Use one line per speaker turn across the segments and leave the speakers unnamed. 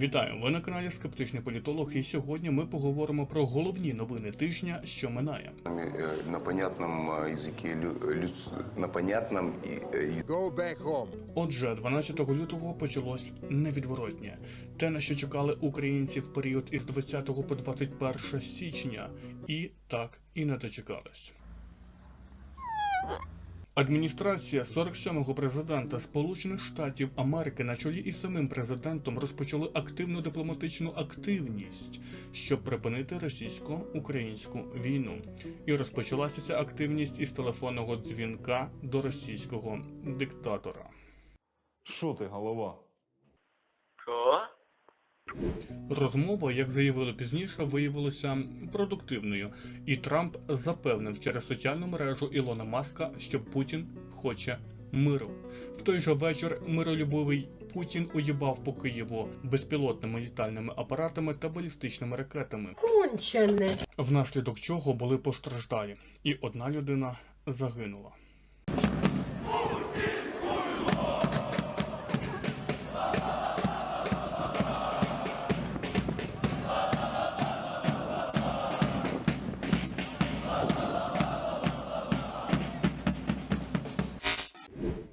Вітаю! Ви на каналі Скептичний політолог, і сьогодні ми поговоримо про головні новини тижня, що минає.
э, на понятном э, языке, лю- люд- на понятном и, э,
Go back home.
Отже, 12 лютого почалось невідворотнє. Те, на що чекали українці в період із 20 по 21 січня, і так і не дочекались. Адміністрація 47-го президента Сполучених Штатів Америки на чолі із самим президентом розпочали активну дипломатичну активність, щоб припинити російсько-українську війну. І розпочалася ця активність із телефонного дзвінка до російського диктатора.
Що ти, голова?
Що?
Розмова, як заявили пізніше, виявилася продуктивною, і Трамп запевнив через соціальну мережу Ілона Маска, що Путін хоче миру. В той же вечір миролюбивий Путін уїбав по Києву безпілотними літальними апаратами та балістичними ракетами,
кончене.
внаслідок чого були постраждалі, і одна людина загинула.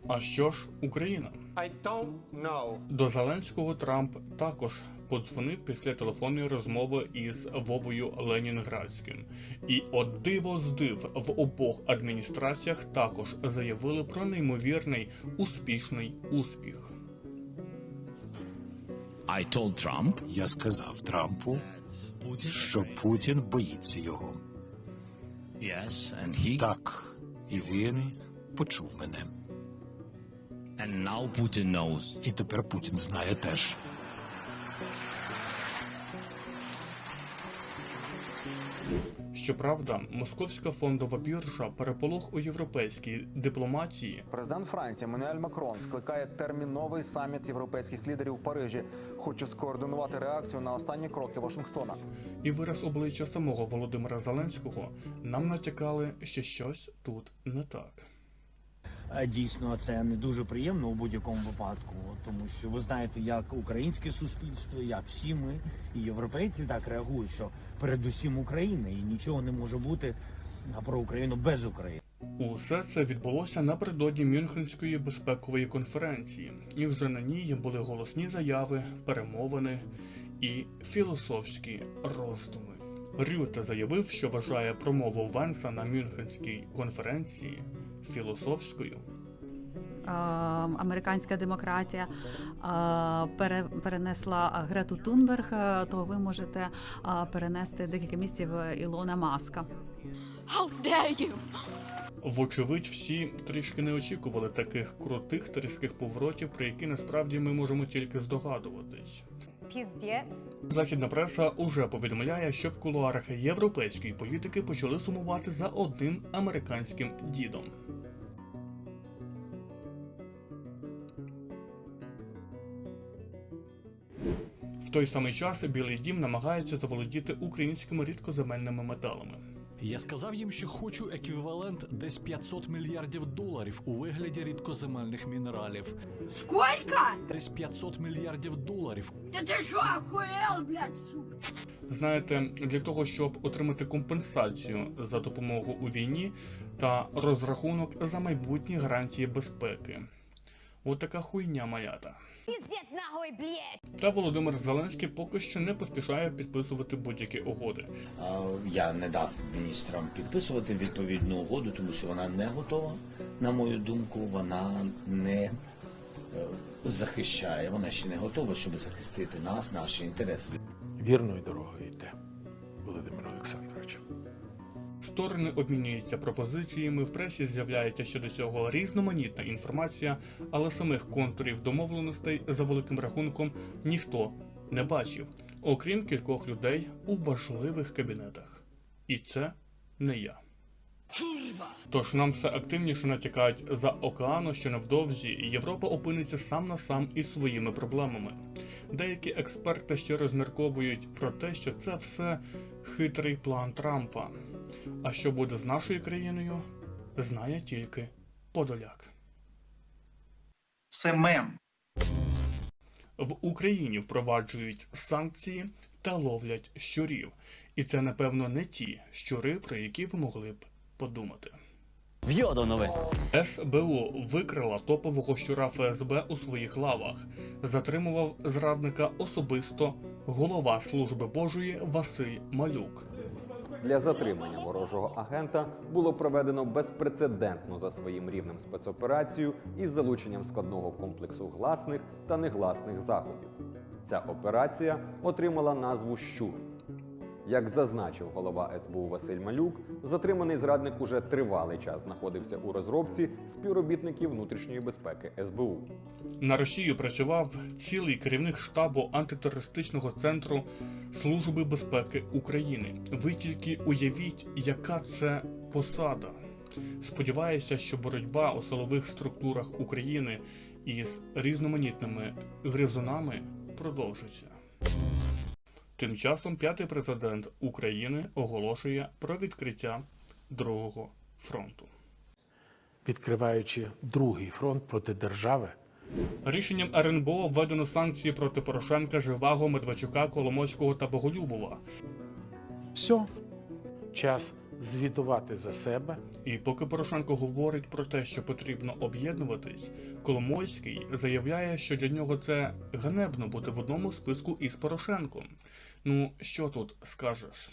А що ж Україна?
I don't know.
До Зеленського Трамп також подзвонив після телефонної розмови із Вовою Ленінградським. І от диво з див в обох адміністраціях також заявили про неймовірний успішний успіх.
I told Trump
Я сказав Трампу, що Путін боїться його.
yes, and he
Так, і він почув мене.
And now Putin knows.
І тепер Путін знає теж.
Щоправда, московська фондова біржа переполох у європейській дипломатії
Президент Франції Еммануель Макрон скликає терміновий саміт європейських лідерів у Парижі. Хоче скоординувати реакцію на останні кроки Вашингтона.
і вираз обличчя самого Володимира Зеленського нам натякали, що щось тут не так.
Е, Дійсно, це не дуже приємно у будь-якому випадку, тому що ви знаєте, як українське суспільство, як всі ми і європейці так реагують, що передусім Україна, і нічого не може бути про Україну без України.
Усе це відбулося напередодні Мюнхенської безпекової конференції, і вже на ній були голосні заяви, перемовини і філософські роздуми. Рюте заявив, що вважає промову Венса на Мюнхенській конференції філософською.
американська демократія перенесла Грету Тунберг, е, то ви можете перенести декілька місяців Ілона Маска.
Вочевидь, всі трішки не очікували таких крутих та різких поворотів, про які насправді ми можемо тільки здогадуватись.
Піздець.
Західна преса уже повідомляє, що в кулуарах європейської політики почали сумувати за одним американським дідом. В той самий час Білий Дім намагається заволодіти українськими рідкоземельними металами.
Я сказав їм, що хочу еквівалент десь 500 мільярдів доларів у вигляді рідкоземельних мінералів.
Сколько?
Десь 500 мільярдів доларів.
Да ты что, охуел, блядь, сука?
Знаєте, для того, щоб отримати компенсацію за допомогу у війні та розрахунок за майбутні гарантії безпеки. От така хуйня малята.
Нахуй, блядь.
Та Володимир Зеленський поки що не поспішає підписувати будь-які угоди.
Я не дав міністрам підписувати відповідну угоду, тому що вона не готова. На мою думку, вона не е, захищає. Вона ще не готова, щоб захистити нас, наші інтереси.
Вірною дорогою йде.
Сторони обмінюються пропозиціями, в пресі з'являється щодо цього різноманітна інформація, але самих контурів домовленостей за великим рахунком ніхто не бачив, окрім кількох людей у важливих кабінетах. І це не я. Тож нам все активніше натякають за океану, що невдовзі Європа опиниться сам на сам із своїми проблемами. Деякі експерти ще розмірковують про те, що це все хитрий план Трампа. А що буде з нашою країною, знає тільки Подоляк.
Це мем.
В Україні впроваджують санкції та ловлять щурів. І це, напевно, не ті щури, про які ви могли б подумати.
В'йодо нове.
СБУ викрила топового щура ФСБ у своїх лавах, затримував зрадника особисто голова служби Божої Василь Малюк.
Для затримання ворожого агента було проведено безпрецедентну за своїм рівнем спецоперацію із залученням складного комплексу гласних та негласних заходів. Ця операція отримала назву Щур. Як зазначив голова СБУ Василь Малюк, затриманий зрадник уже тривалий час знаходився у розробці співробітників внутрішньої безпеки СБУ.
На Росію працював цілий керівник штабу антитерористичного центру Служби безпеки України. Ви тільки уявіть, яка це посада. Сподіваюся, що боротьба у силових структурах України із різноманітними гризунами продовжиться. Тим часом п'ятий президент України оголошує про відкриття другого фронту.
Відкриваючи другий фронт проти держави,
Рішенням РНБО введено санкції проти Порошенка, Живаго, Медведчука, Коломойського та Боголюбова.
все. Час звітувати за себе
І поки Порошенко говорить про те, що потрібно об'єднуватись, Коломойський заявляє, що для нього це ганебно бути в одному списку із Порошенком. Ну, що тут скажеш?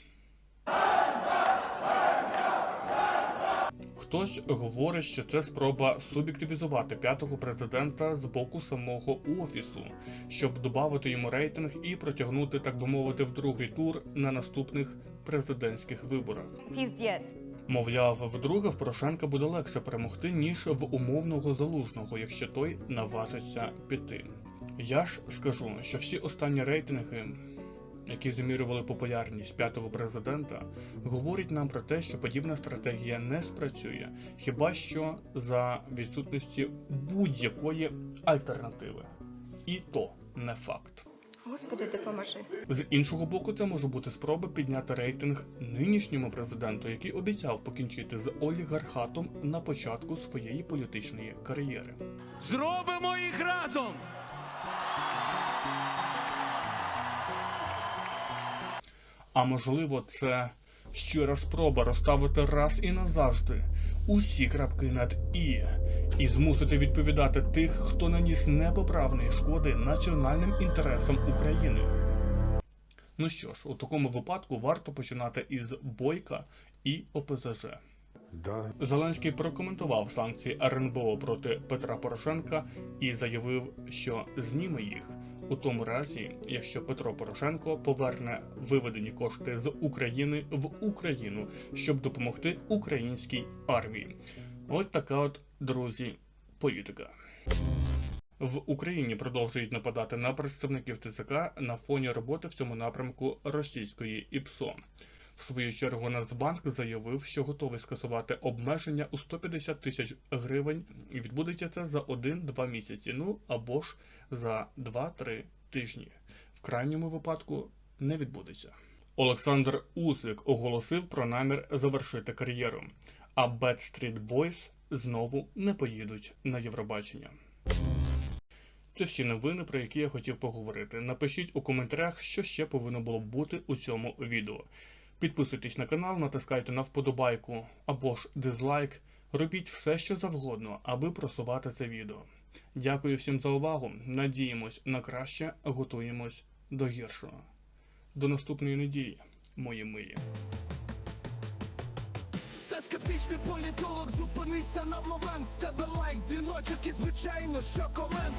Хтось говорить, що це спроба суб'єктивізувати п'ятого президента з боку самого офісу, щоб додати йому рейтинг і протягнути, так би мовити, в другий тур на наступних президентських виборах. Мовляв, вдруге в Порошенка буде легше перемогти, ніж в умовного залужного, якщо той наважиться піти. Я ж скажу, що всі останні рейтинги, які замірювали популярність п'ятого президента, говорять нам про те, що подібна стратегія не спрацює, хіба що за відсутності будь-якої альтернативи. І то не факт.
Господи, допоможи.
З іншого боку, це може бути спроба підняти рейтинг нинішньому президенту, який обіцяв покінчити з олігархатом на початку своєї політичної кар'єри.
Зробимо їх разом!
А можливо, це щира спроба розставити раз і назавжди усі крапки над і і змусити відповідати тих, хто наніс непоправної шкоди національним інтересам України. Ну що ж, у такому випадку варто починати із Бойка і ОПЗЖ.
Да,
Зеленський прокоментував санкції РНБО проти Петра Порошенка і заявив, що зніме їх у тому разі, якщо Петро Порошенко поверне виведені кошти з України в Україну, щоб допомогти українській армії. От така от, друзі, політика. В Україні продовжують нападати на представників ТЦК на фоні роботи в цьому напрямку російської ІПСО. В свою чергу Нацбанк заявив, що готовий скасувати обмеження у 150 тисяч гривень, і відбудеться це за 1-2 місяці, ну або ж за 2-3 тижні. В крайньому випадку не відбудеться. Олександр Усик оголосив про намір завершити кар'єру, а Bad Street Boys знову не поїдуть на Євробачення. Це всі новини, про які я хотів поговорити. Напишіть у коментарях, що ще повинно було бути у цьому відео. Підписуйтесь на канал, натискайте на вподобайку або ж дизлайк. Робіть все, що завгодно, аби просувати це відео. Дякую всім за увагу. Надіємось на краще, готуємось до гіршого. До наступної неділі, мої милі.
Це скептичний політолог, зупинися на момент, з тебе лайк, дзвіночок і звичайно, що комент.